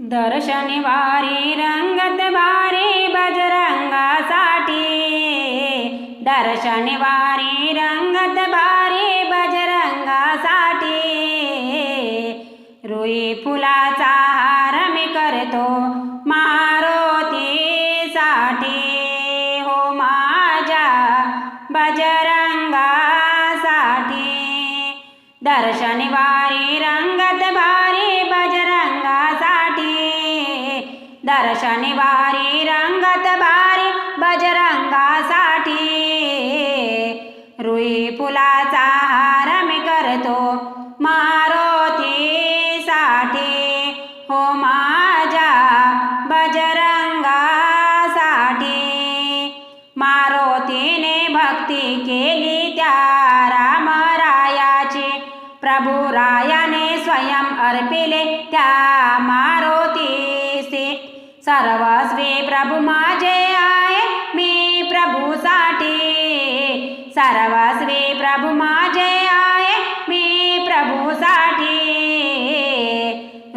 दर शनिवारी रंगत भारी बजरंगासाठी. दर शनिवारी रंगत भारी बजरंगासाठी. रुई फुलाचा हार मी करतो मारोतीसाठी. हो माझ्या बजरंगासाठी. दर शनिवारी दर शनिवारी रंगत भारी बजरंगासाठी. रुई फुलाचा हार मी करतो मारोतीसाठी. हो माझ्या बजरंगासाठी. मारोतीने भक्ती केली त्या रामरायाची. प्रभुरायाने स्वयं अर्पिले त्या मा सर्वस्वी प्रभू माझे आहे मी प्रभूसाठी. सर्वस्वी प्रभू माझे आहे मी प्रभूसाठी.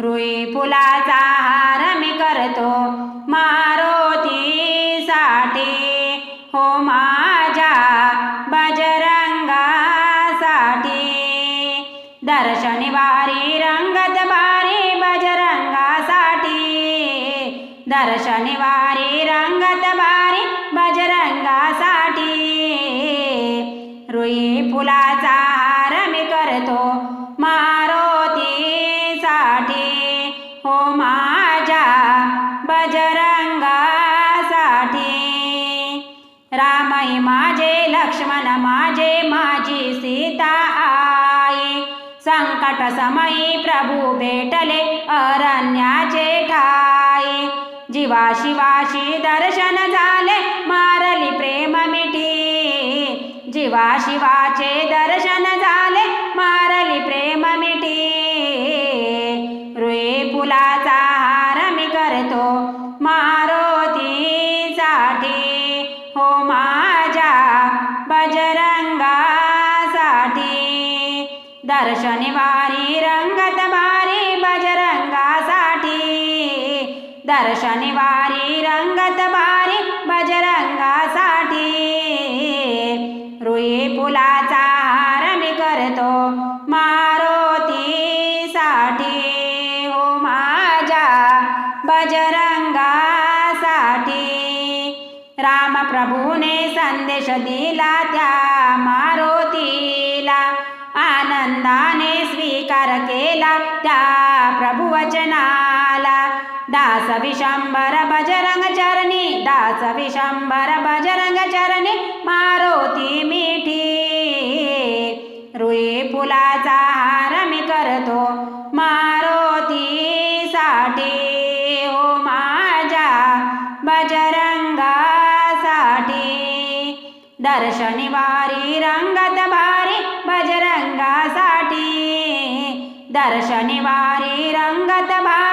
रुई फुलाचा हार मी करतो मारुतीसाठी. हो माझ्या बजरंगासाठी. दर शनिवारी रंगत बारी बजरंग शनिवारी रंगत बारी बजरंगासाठी. रुई फुलाचा हार मी करतो मारुतीसाठी. हो माझ्या बजरंगासाठी. रामई माझे लक्ष्मण माझे माझी सीता आई. संकट समयी प्रभू भेटले अरण्याचे ठाई. जीवा शिवाशी दर्शन झाले मारली प्रेम मिठी. जीवा शिवाचे दर्शन झाले मारली प्रेम मिठी. रुई फुलाचा हार मी करतो मारुतीसाठी. हो माझ्या बजरंगासाठी. दर शनिवारी रंगत दर शनिवारी रंगत बारी बजरंगासाठी. रुई फुलाचा हार मी करतो मारुतीसाठी. हो माझ्या बजरंगासाठी. रामप्रभूने संदेश दिला त्या मारुतीला. आनंदाने स्वीकार केला त्या प्रभुवचना दास विशंबर बजरंग चरणी दास विशंबर बजरंग चरणी मारुती मिठी. रुई फुलाचा हार मी करतो मारुतीसाठी हो माझ्या बजरंगासाठी. दर शनिवारी रंगत भारी बजरंगासाठी. दर शनिवारी रंगत भारी